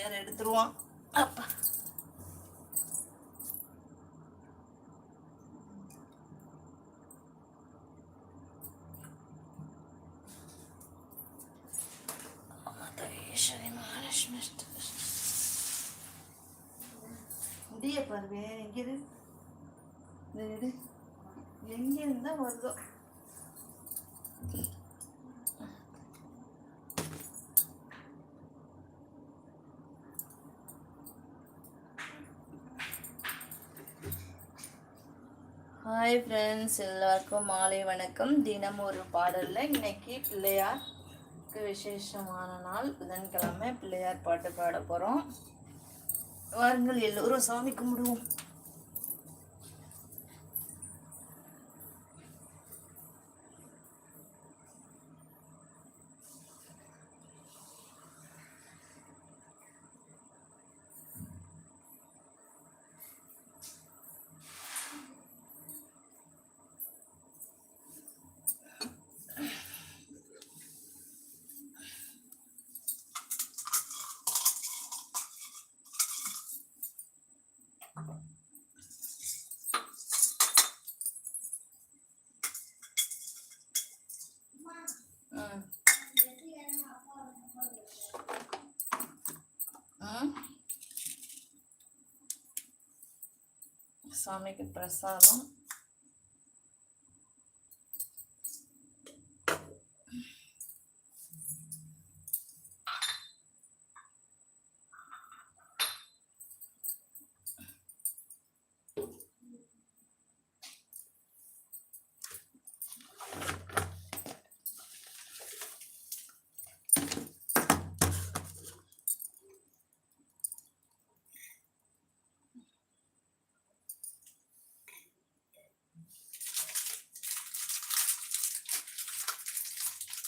வேற எடுத்துருவான் அப்பா. மாதேஸ்வரி மகாலட்சுமி முடிய பாருவே எங்க இரு. எங்க இருந்தா வருதோ? ஹாய் ஃப்ரெண்ட்ஸ் எல்லாருக்கும் மாலை வணக்கம். தினம் ஒரு பாடலில் இன்னைக்கு பிள்ளையாருக்கு விசேஷமான நாள். புதன்கிழமை பிள்ளையார் பாட்டு பாட போகிறோம் வாருங்கள் எல்லோரும் சாமி கும்பிடுவோம். சாமிக்கு பிரசாதம்.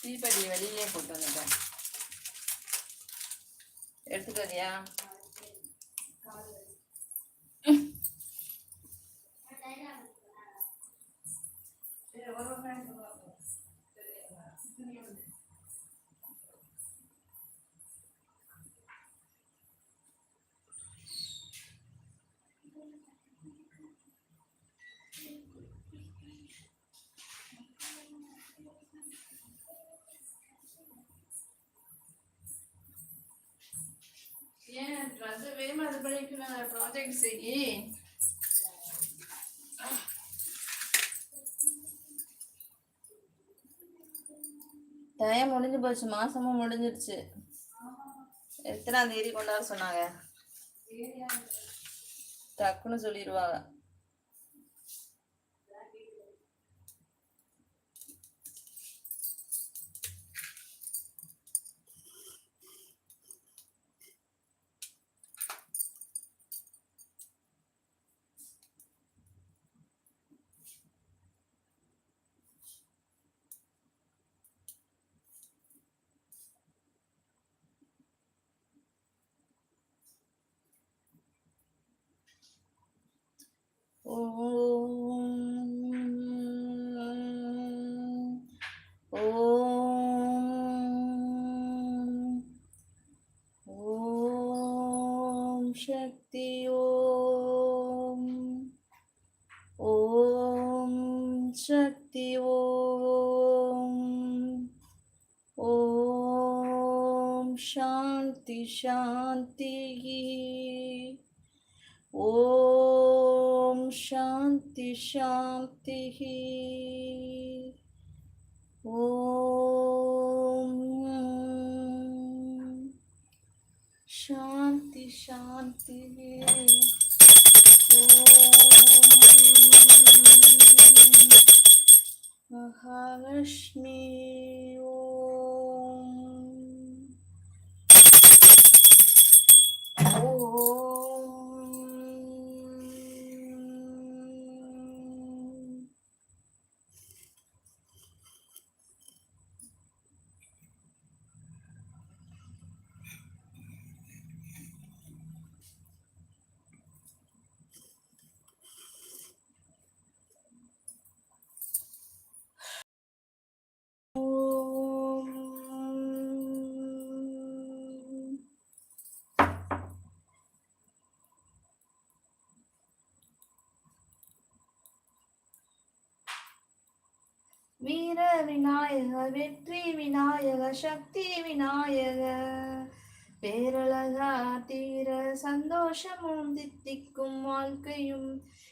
தீப்பெட்டி வெளியிலே போட்டு வந்துட்டேன். எடுத்துட்டு வேகமாக இது பண்ணிக்கலாம் ப்ராஜெக்ட் செய்யி. டைம் முடிஞ்சு போச்சு மாசமும் முடிஞ்சிருச்சு. எத்தனாம் தேதி கொண்டாட சொன்னாங்க? டக்குன்னு சொல்லிடுவாங்க ஓம் ஓம் ஓம் சக்தி ஓம் ஓம் சக்தி ஓம் ஓம் சாந்தி சாந்தி ஓம் சாந்தி சாந்தி ஓம் சாந்தி சாந்தி ஓம் மகாலட்சுமி வீர விநாயக வெற்றி விநாயக சக்தி விநாயக பேரழகா தீர சந்தோஷமும் தித்திக்கும் வாழ்க்கையும்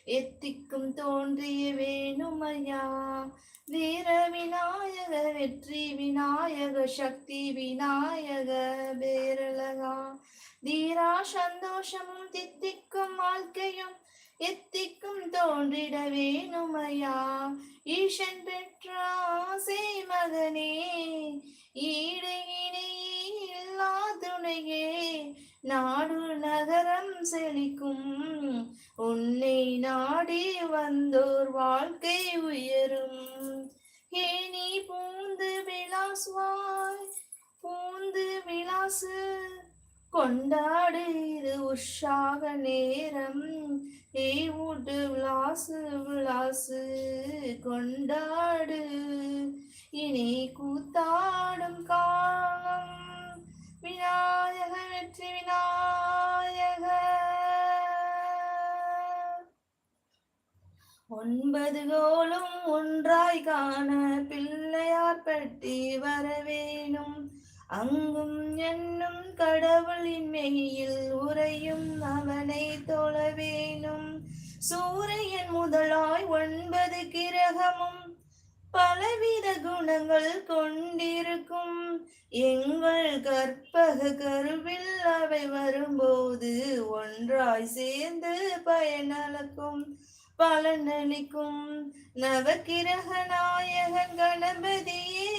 எத்திக்கும் தோன்றிய வேணுமையா? வீர விநாயக வெற்றி விநாயக சக்தி விநாயக பேரழகா. தீரா சந்தோஷமும் தித்திக்கும் வாழ்க்கையும் எத்திக்கும் தோன்றிட வேணுமையா ஈசன் பெற்றாசை மகனே ஈடு இணையே இல்லா துணையே நாடு நகரம் செழிக்கும். உன்னை நாடி வந்தோர் வாழ்க்கை உயரும். ஏனி பூந்து விளாசுவாய் பூந்து விளாசு. கொண்டாடு இது உற்சாக நேரம். ஏய் ஊட்டு விளாசு விளாசு. கொண்டாடு இனி கூத்தாடும் காலம். விநாயக வெற்றி விநாயக ஒன்பது கோலும் ஒன்றாய் காண பிள்ளையார் பட்டி வரவேணும். அங்கும் என்னும் கடவுளின் மெய்யில் உரையும் அவனை தொழவேணும் சூரியன் முதலாய் ஒன்பது கிரகமும் பலவித குணங்கள் கொண்டிருக்கும். எங்கள் கற்பக கருவில் அவை வரும்போது ஒன்றாய் சேர்ந்து பயனளக்கும். பலனளிக்கும் நவக்கிரக நாயகன் கணபதியே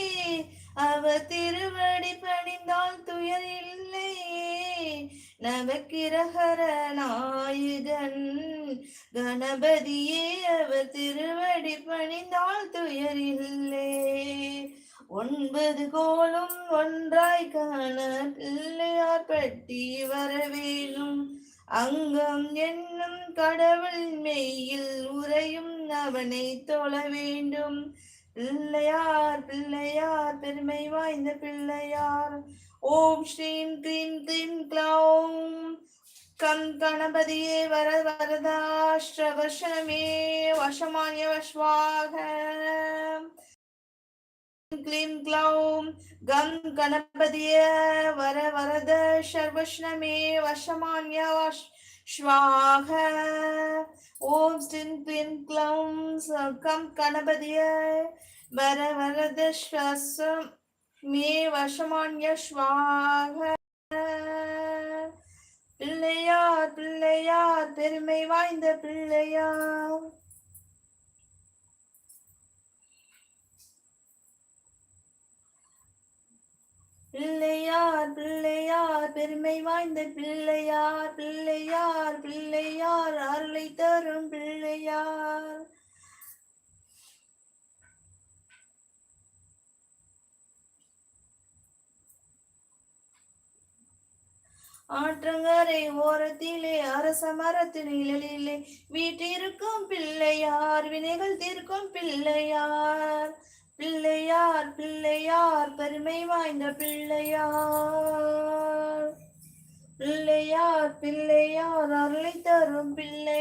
அவ திருவடி பணிந்தால் துயர் இல்லையே. நவக்கிரகர நாயகன் கணபதியே அவ திருவடி பணிந்தால் துயர் இல்லை. ஒன்பது கோலும் ஒன்றாய் காண பிள்ளையார் பட்டி வரவேணும். அங்கம் என்னும் கடவுள் மெய்யில் உரையும் அவனை தொழ வேண்டும். பிள்ளையார் பிள்ளையார் பெருமை வாய்ந்த பிள்ளையார். ஓம் ஸ்ரீம் கிரீம் கிரீம் க்ளௌம். கம் கணபதியே வர வரதாஷ்டவசமே வசமானிய வஸ்வாக. क्लीं ग्लौं गं गणपतये वर वरद शर्वष्णमे वशमान्य स्वाह ॐ श्रीं क्लीं ग्लौं गं गणपतये वर वरद श्वस मे वशमान्य स्वाह பிள்ளையார் பிள்ளையார் பெருமை வாய்ந்த பிள்ளையார் பிள்ளையார் பிள்ளையார் பெருமை வாய்ந்த பிள்ளையார் பிள்ளையார் பிள்ளையார் அருளை தரும் பிள்ளையார். ஆற்றங்கரை ஓரத்திலே அரச மரத்தின் நிழலிலே வீட்டிருக்கும் பிள்ளையார் வினைகள் தீர்க்கும் பிள்ளையார். பிள்ளையார் பிள்ளையார் பெருமை வாய்ந்த பிள்ளையார். பிள்ளையார் பிள்ளையார் அருளை தரும் பிள்ளை.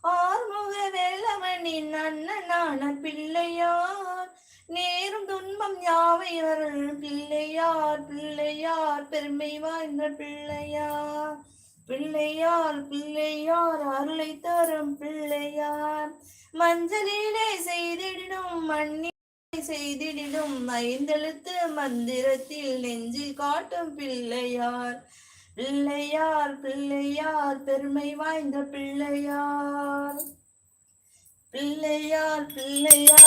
ஆறுமுக வேலவனின் அண்ணனான பிள்ளையார். நேரும் துன்பம் யாவை அருள் பிள்ளையார் பிள்ளையார் பெருமை வாய்ந்த பிள்ளையார். பிள்ளையார் பிள்ளையார் அருளை தரும் பிள்ளையார். மஞ்சளிலே செய்திடும் மண்ணி செய்திடிடும் ஐந்தெழுத்து மந்திரத்தில் நெஞ்சில் காட்டும் பிள்ளையார். பிள்ளையார் பிள்ளையார் பெருமை வாய்ந்த பிள்ளையார். பிள்ளையார் பிள்ளையார்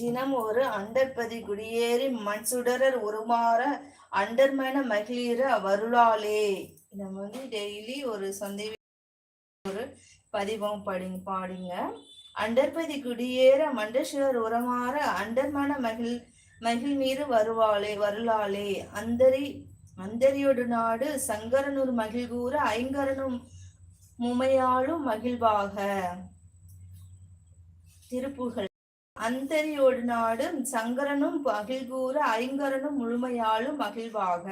தினம் ஒரு அண்டற்பதி குடியேறி மண் சுடரர் உருமாற அண்டர்மன மகிழ வருளாலே. நம்ம வந்து டெய்லி ஒரு சந்தை ஒரு பதிவம் படிங்க பாடுங்க. அண்டர்பதி குடியேற மண்டசுடர் உரமாற அண்டர்மன மகிழ் மகிழ் மீது வருவாளே வருளாளே அந்தரி அந்தரியோடு நாடு சங்கரனூர் மகிழ்கூற ஐங்கரனும் முமையாளும் மகிழ்வாக. திருப்புகள் அந்தரியோடு நாடும் சங்கரனும் மகிழ்கூற ஐங்கரனும் முழுமையாலும் மகிழ்வாக.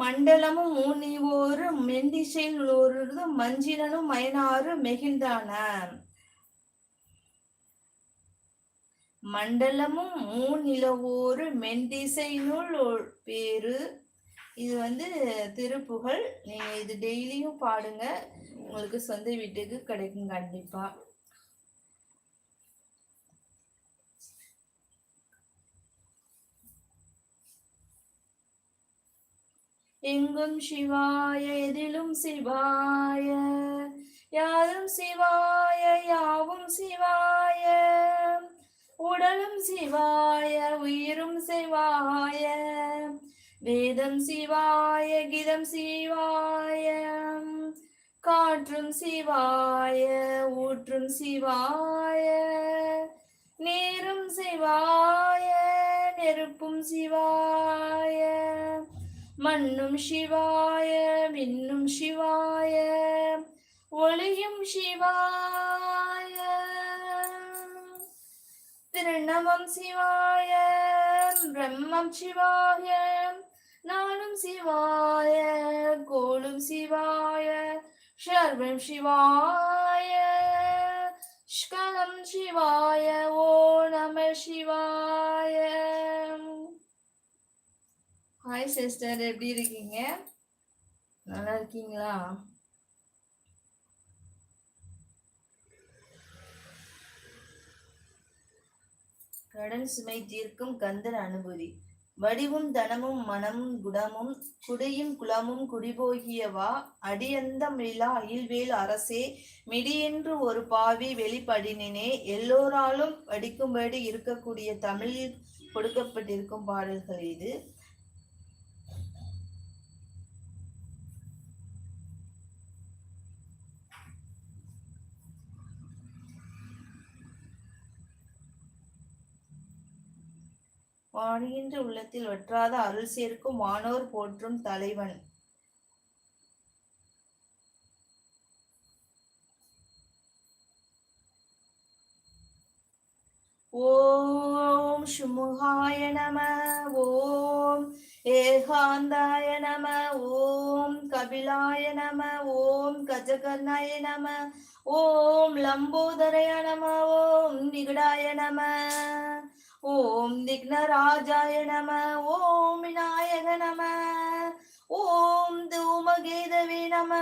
மண்டலமும் மூனிவோரு மெண்டிசையில் ஒரு மஞ்சினனும் மயனாறு மெகிழ்ந்தான. மண்டலமும் மூநிலவோரு மெண்டிசை நூல் பேரு. இது வந்து திருப்புகழ். நீங்க இது டெய்லியும் பாடுங்க. உங்களுக்கு சொந்த வீட்டுக்கு கிடைக்கும் கண்டிப்பா. எங்கும் சிவாய எதிலும் சிவாய. யாரும் சிவாய யாவும் சிவாய. உடலும் சிவாய உயிரும் சிவாய. வேதம் சிவாய கிதம் சிவாய. காற்றும் சிவாய ஊற்றும் சிவாய. நீரும் சிவாய நெருப்பும் சிவாய. மண்ணும் சிவாய விண்ணும் சிவாய ஒளியும் சிவாய. திருநமம் சிவாய பிரம்மம் சிவாய நானும் சிவாய கோளும் சிவாய சர்வம் சிவாய ஸ்கலம் சிவாய. ஹாய் சிஸ்டர் எப்படி இருக்கீங்க? நல்லா இருக்கீங்களா? கடன் சுமை தீர்க்கும் கந்தர் அனுபூதி. வடிவும் தனமும் மனமும் குணமும் குடியும் குலமும் குடிபோகியவா? அடியந்தம் விழா அயில்வேல் அரசே மிடியென்று ஒரு பாவி வெளிப்படினே எல்லோராலும் வடிக்கும்படி இருக்கக்கூடிய தமிழில் கொடுக்கப்பட்டிருக்கும் பாடல்கள் இது. வாடுகின்ற உள்ளத்தில் வற்றாத அருள் சேர்க்கும் வானோர் போற்றும் தலைவன். ஓ சுமுகாய நம ஓம். ஏகாந்தாய நம ஓம். கபிலாய நம ஓம். கஜகர்ணாய நம ஓம். லம்போதரய நம ஓம். நிகடாய நம ஓம். திக்னராஜாய நம ஓம். விநாயக நம ஓம். தூமகேதவே நம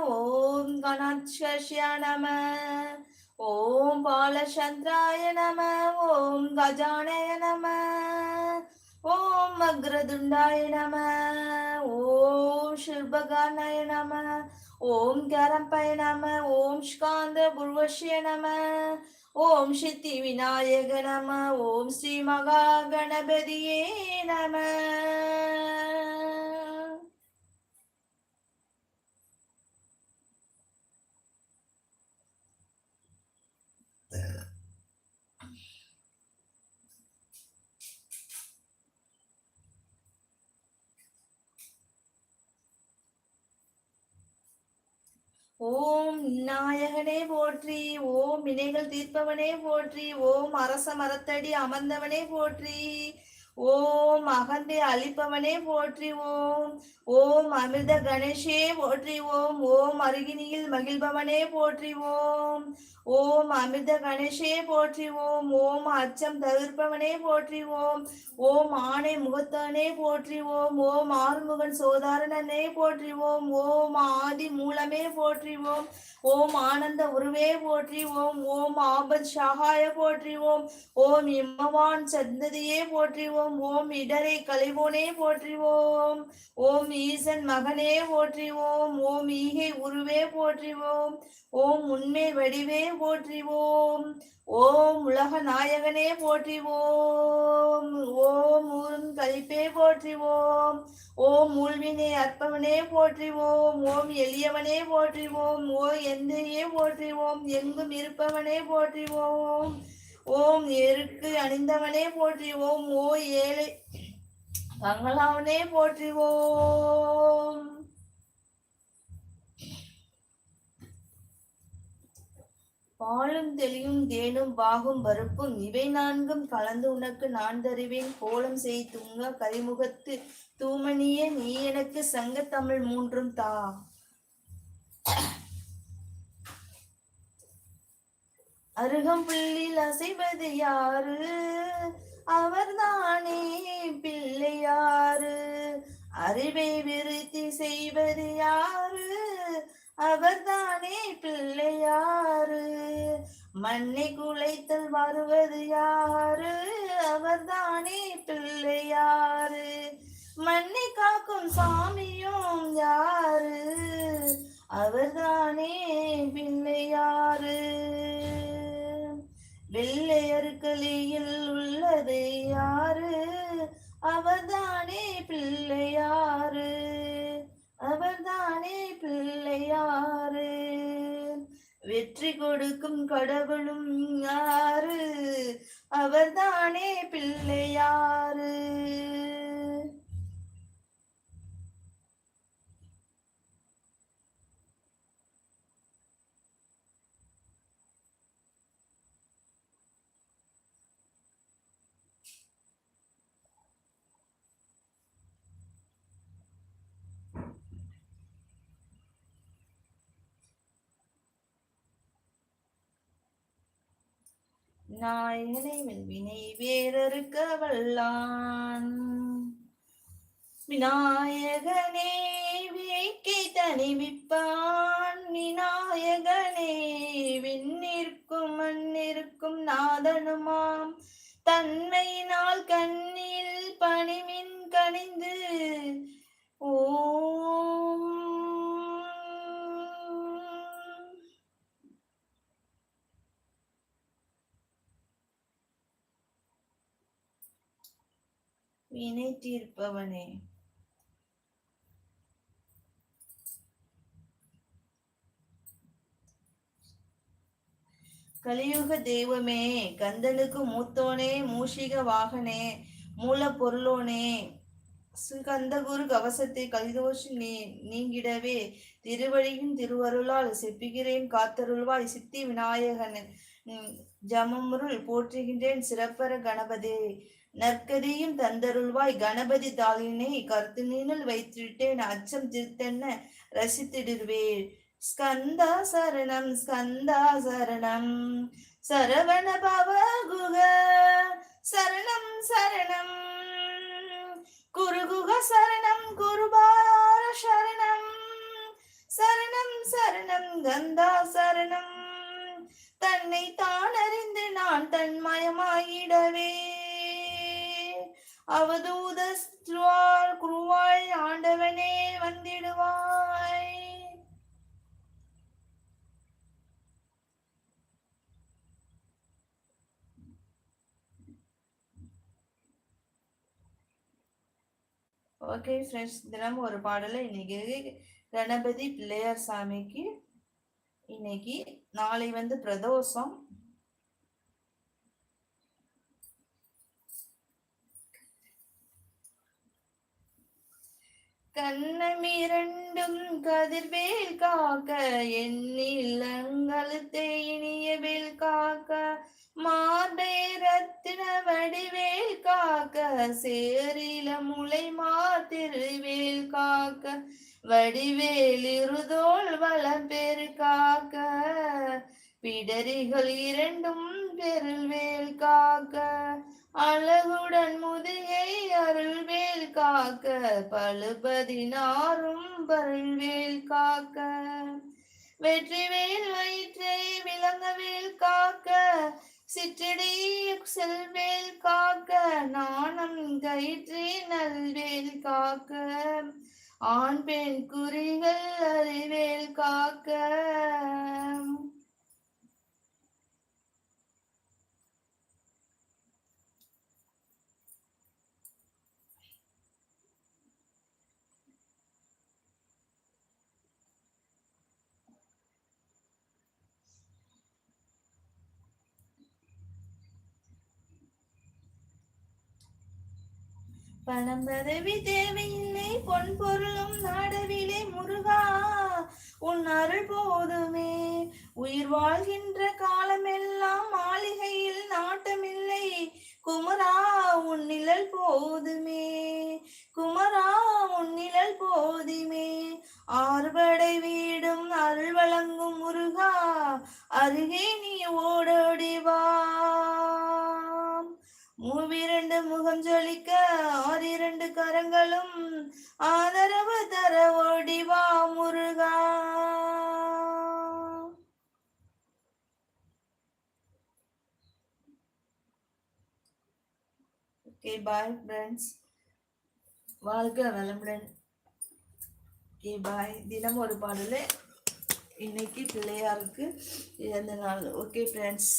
ஓம். கணாட்சஷ்யா நம ஓம் பாலச்சந்திராய நம ஓம் கஜானய நம ஓம் அக்ரதுண்டாய நம ஓம் சில்பகானய நம ஓம் கரம்பய நம ஓம் ஸ்காந்த புர்வஷ்ய நம ஓம் சித்தி விநாயக நம. ஓம் ஓம் நாயகனே போற்றி ஓம் வினைகள் தீர்ப்பவனே போற்றி ஓம் அரச மரத்தடி அமர்ந்தவனே போற்றி. ஓம் அகந்தை அழிப்பவனே போற்றிவோம் ஓம் அமிர்த கணேஷே போற்றிவோம் ஓம் அருகினியில் மகிழ்பவனே போற்றிவோம் ஓம் அமிர்த கணேஷே போற்றி ஓம் அச்சம் தவிர்ப்பவனே போற்றிவோம் ஓம் ஆணை முகத்தவனே போற்றி ஓம் ஆறுமுகன் சோதாரணனே போற்றிவோம் ஓம் ஆதி மூலமே போற்றிவோம் ஓம் ஆனந்த உருவே போற்றி ஓம் ஓம் ஆபத் சகாய போற்றிவோம் ஓம் இம்மவான் சந்ததியே போற்றிவோம் போற்றிவோம். ஓம் இடரை கலைவோனே போற்றிவோம். ஓம் ஈசன் மகனே போற்றிவோம். ஓம் ஈகை உருவே போற்றிவோம். ஓம் உண்மை வடிவே போற்றிவோம். ஓம் உலக நாயகனே போற்றிவோம். ஓம் ஊரும் கழிப்பே போற்றிவோம். ஓம் ஊழ்வினை அற்பவனே போற்றிவோம். ஓம் எளியவனே போற்றிவோம். ஓ எந்தையே போற்றிவோம். எங்கும் இருப்பவனே போற்றிவோம். ஓம் எருக்கு அணிந்தவனே போற்றிவோம். ஓ ஏழை மங்களாவனே போற்றிவோம். பாலும் தெளியும் தேனும் பாகும் பருப்பும் இவை நான்கும் கலந்து உனக்கு நான் தருவேன். கோலம் செய் துங்க கரிமுகத்து தூமணியே நீ எனக்கு சங்க தமிழ் மூன்றும் தா. அருகம்புள்ளில் அசைவது யாரு? அவர்தானே பிள்ளையாரு அறிவை விருத்தி செய்வது யாரு? அவர்தானே பிள்ளையாரு மண்ணை குலைத்தல் வருவது யாரு? அவர்தானே பிள்ளையாரு மண்ணை காக்கும் சாமியும் யாரு? அவர்தானே பிள்ளையாரு வெள்ளையர்களில் உள்ளது யாரு? அவர்தானே பிள்ளையாரு அவர்தானே பிள்ளையாரு வெற்றி கொடுக்கும் கடவுளும் யாரு? அவர்தானே பிள்ளையாரு நாயகனை வினை வேறறுக்க வல்லான் விநாயகனே வேக்கை தணிவிப்பான். விநாயகனே விண்ணிற்கும் மண்ணிற்கும் நாதனுமாம். தன்மையினால் கண்ணில் பணிமின் கணிந்து ஓம் தீர்ப்பவனே கலியுக தெய்வமே கந்தனுக்கு மூத்தோனே மூஷிக வாகனே மூலப்பொருளோனே. சுகந்தகுரு கவசத்தை கலிதோஷம் நீ நீங்கிடவே. திருவழியின் திருவருளால் செப்பிக்கிறேன் காத்தருள்வாய் சித்தி விநாயகன். ஜமமுருள் போற்றுகின்றேன் சிறப்பர கணபதே. நற்கதியும் தந்தருள்வாய். கணபதி தாளினை கருத்துனில் வைத்துவிட்டேன் அச்சம் திருத்தென்ன ரசித்திடுவேன் ஸ்கந்தா சரணம் ஸ்கந்தா சரணம். சரவண பவ குக. சரணம் சரணம். குருகுக சரணம் குருபார சரணம். சரணம் சரணம் கந்தா சரணம். தன்னை தான் அறிந்து நான் தன்மயமாயிடவே. அவதூத குருவாய் ஆண்டவனே வந்திடுவாய். ஓகே ஃப்ரெண்ட்ஸ் தினமும் ஒரு பாடலை இன்னைக்கு கணபதி பிள்ளையார் சாமிக்கு இன்னைக்கு நாளை வந்து பிரதோஷம். கண்ணமிரண்டும் கதிர்வேல் காக்க எண்ணிலங்கழுத்தை இனியவேல் காக்க மார்பை ரத்தின வடிவேல் காக்க சேரில முளை மாத்திருவேல் காக்க வடிவேல் இருதோள் வளம் பெரு காக்க பிடரிகள் இரண்டும் பெருவேல் காக்க அழகுடன் முதுகை அருள்வேல் காக்க பழுபதினாரும் பருள்வேல் காக்க. வெற்றிவேல் வயிற்றை விளங்கவேல் காக்க சிற்றடி செல்வேல் காக்க நாணம் கயிற்றி நல்வேல் காக்க. ஆண் பெண் குறிகள் அறிவேல் காக்க. பணம் பதவி தேவையில்லை பொன் பொருளும் நாடவில்லை முருகா உன் அருள் போதுமே. உயிர் வாழ்கின்ற காலமெல்லாம் மாளிகையில் நாட்டமில்லை. குமரா உன் நிழல் போதுமே. குமரா உன் நிழல் போதுமே. ஆறுபடை வீடும் அருள் வழங்கும் முருகா அருகே நீ ஓடோடி வா. மூவிரண்டு முகம் ஜொலிக்க ஆறிரண்டு கரங்களும் ஆதரவு தர ஓடிவா முருகா. ஓகே பாய் ஃப்ரெண்ட்ஸ் வாழ்க வளமுடன். ஓகே பாய் தினம் ஒரு பாடல். இன்னைக்கு பிள்ளையாருக்கு இறந்த நாள். Okay friends